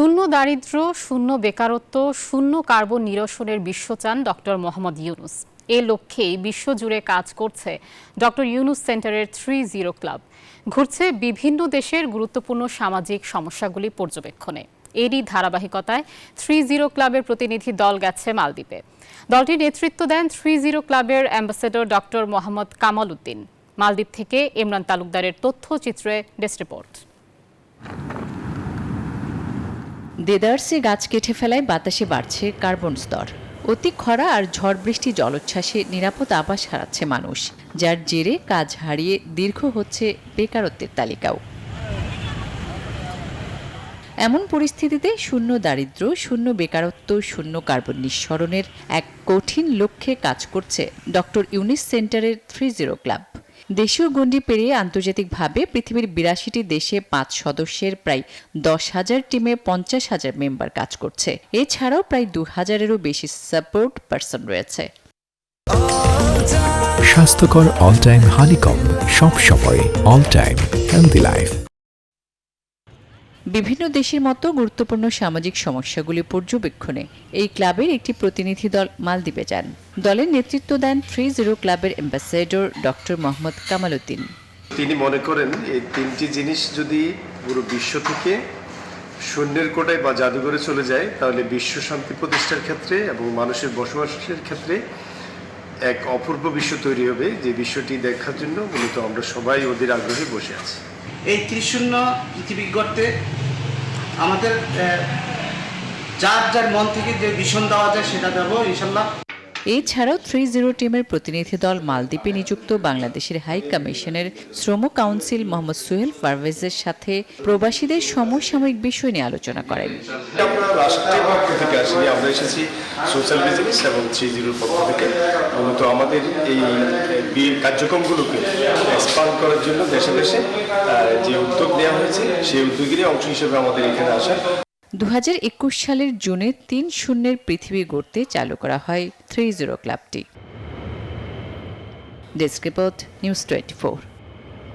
শূন্য দারিদ্র্য, শূন্য বেকারত্ব, শূন্য কার্বন নিরসনের বিশ্বচান ডক্টর মোহাম্মদ ইউনুস। এ লক্ষ্যেই বিশ্বজুড়ে কাজ করছে ডক্টর ইউনুস সেন্টারের থ্রি জিরো ক্লাব। ঘুরছে বিভিন্ন দেশের গুরুত্বপূর্ণ সামাজিক সমস্যাগুলি পর্যবেক্ষণে। এরই ধারাবাহিকতায় থ্রি জিরো ক্লাবের প্রতিনিধি দল গেছে মালদ্বীপে। দলটির নেতৃত্ব দেন থ্রি জিরো ক্লাবের অ্যাম্বাসেডর ডক্টর মোহাম্মদ কামাল উদ্দিন। মালদ্বীপ থেকে ইমরান তালুকদারের তথ্যচিত্রে ডেস্ক রিপোর্ট। দেদারসে গাছ কেটে ফেলায় বাতাসে বাড়ছে কার্বন স্তর। অতি খরা আর ঝড় বৃষ্টি জলোচ্ছ্বাসে নিরাপদ আবাস হারাচ্ছে মানুষ, যার জেরে কাজ হারিয়ে দীর্ঘ হচ্ছে বেকারত্বের তালিকাও। এমন পরিস্থিতিতে শূন্য দারিদ্র্য, শূন্য বেকারত্ব, শূন্য কার্বন নিঃসরণের এক কঠিন লক্ষ্যে কাজ করছে ডক্টর ইউনিস সেন্টারের থ্রি জিরো ক্লাব। দেশীয় গণ্ডি পেরিয়ে আন্তর্জাতিকভাবে পৃথিবীর বিরাশিটি দেশে পাঁচ সদস্যের প্রায় দশ হাজার টিমে পঞ্চাশ হাজার মেম্বার কাজ করছে। এছাড়াও প্রায় দু হাজারেরও বেশি সাপোর্ট পার্সন রয়েছে। স্বাস্থ্যকর অল টাইম হানিকম সব সময় অল টাইম হেলদি লাইফ বিভিন্ন দেশের মতো গুরুত্বপূর্ণ সামাজিক সমস্যাগুলি পর্যবেক্ষণে এই ক্লাবের একটি প্রতিনিধি দল মালদ্বীপে যান। দলের নেতৃত্ব দেন থ্রি জিরো ক্লাবের অ্যাম্বাসেডর ডক্টর মোহাম্মদ কামাল উদ্দিন তিনি মনে করেন এই তিনটি জিনিস যদি পুরো বিশ্ব থেকে শূন্যের কোটায় বা জাদুঘরে চলে যায়, তাহলে বিশ্ব শান্তি প্রতিষ্ঠার ক্ষেত্রে এবং মানুষের বসবাসের ক্ষেত্রে এক অপূর্ব বিশ্ব তৈরি হবে, যে বিশ্বটি দেখার জন্য মূলত আমরা সবাই ওদের আগ্রহে বসে আছি। এই ত্রিশূন্য পৃথিবী গড়তে আমাদের যার যার মন থেকে যে ভীষণ দেওয়া যায় সেটা দেবো, ইনশাল্লাহ। এছাড়াও থ্রি জিরো টিমের প্রতিনিধি দল মালদ্বীপে নিযুক্ত বাংলাদেশের হাই কমিশনের শ্রম কাউন্সিল মোহাম্মদ সোহেল পারভেজের সাথে প্রবাসীদের সমসাময়িক বিষয় নিয়ে আলোচনা করেন। আমাদের এই কার্যক্রমগুলোকে এক্সপান্ড করার জন্য দেশে দেশে যে উদ্যোগ নেওয়া হয়েছে, সেই উদ্যোগেরই অংশ হিসেবে আমাদের এখানে আসা। দু হাজার একুশ সালের জুনে তিন শূন্যের পৃথিবী গড়তে চালু করা হয় থ্রি জিরো ক্লাবটি। Desk report, news twenty